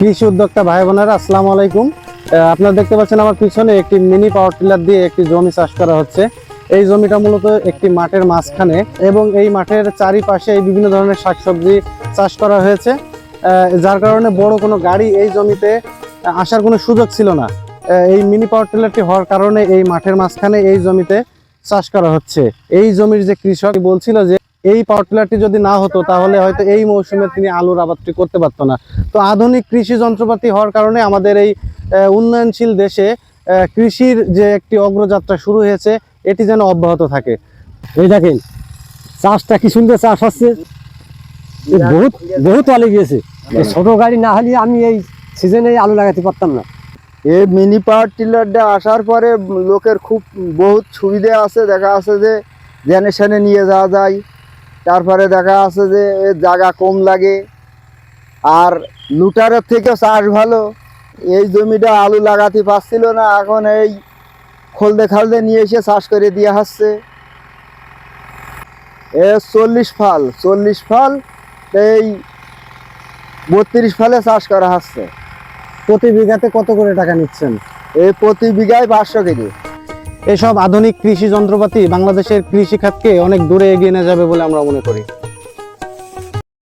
কৃষি উদ্যোক্তা ভাই বোনেরা, আসসালামু আলাইকুম। আপনারা দেখতে পাচ্ছেন আমার পিছনে একটি মিনি পাওয়ার টিলার দিয়ে একটি জমি চাষ করা হচ্ছে। এই জমিটা মূলত একটি মাঠের মাঝখানে এবং এই মাঠের চারিপাশে এই বিভিন্ন ধরনের শাকসবজি চাষ করা হয়েছে। যার কারণে বড় কোনো গাড়ি এই জমিতে আসার কোনো সুযোগ ছিল না। এই মিনি পাওয়ার টিলারটি হওয়ার কারণে এই মাঠের মাঝখানে এই জমিতে চাষ করা হচ্ছে। এই জমির যে কৃষক, বলছিল যে এই পাওয়ার টিলারটি যদি না হতো, তাহলে হয়তো এই মৌসুমে তিনি আলুর আবাদটি করতে পারতো না। তো আধুনিক কৃষি যন্ত্রপাতি হওয়ার কারণে আমাদের এই উন্নয়নশীল দেশে কৃষির যে একটি অগ্রযাত্রা শুরু হয়েছে, এটি যেন অব্যাহত থাকে। এই দেখেন, চাষটা কি সুন্দর চাষ হচ্ছে। বহুত বহুত আলে গিয়েছে। ছোট গাড়ি না হলে আমি এই সিজনে আলু লাগাতে পারতাম না। এই মিনি পাওয়ার টিলারটা আসার পরে লোকের খুব বহুত সুবিধা আছে। দেখা আছে যে জেনে নিয়ে যাওয়া যায়। তারপরে দেখা আছে যে জায়গা কম লাগে। আর লুটারের থেকে চাষ ভালো। এই জমিটা আলু লাগাতে পারছিল না এখন এই খলদে খালদে নিয়ে এসে চাষ করে দিয়ে আসছে এ চল্লিশ ফাল চল্লিশ ফাল এই বত্রিশ ফালে চাষ করা হচ্ছে। প্রতি বিঘাতে কত করে টাকা নিচ্ছেন? এই প্রতি বিঘায় পাঁচশো কেজি। এসব আধুনিক কৃষি যন্ত্রপাতি বাংলাদেশের কৃষি খাতকে অনেক দূরে এগিয়ে নিয়ে যাবে বলে আমরা মনে করি।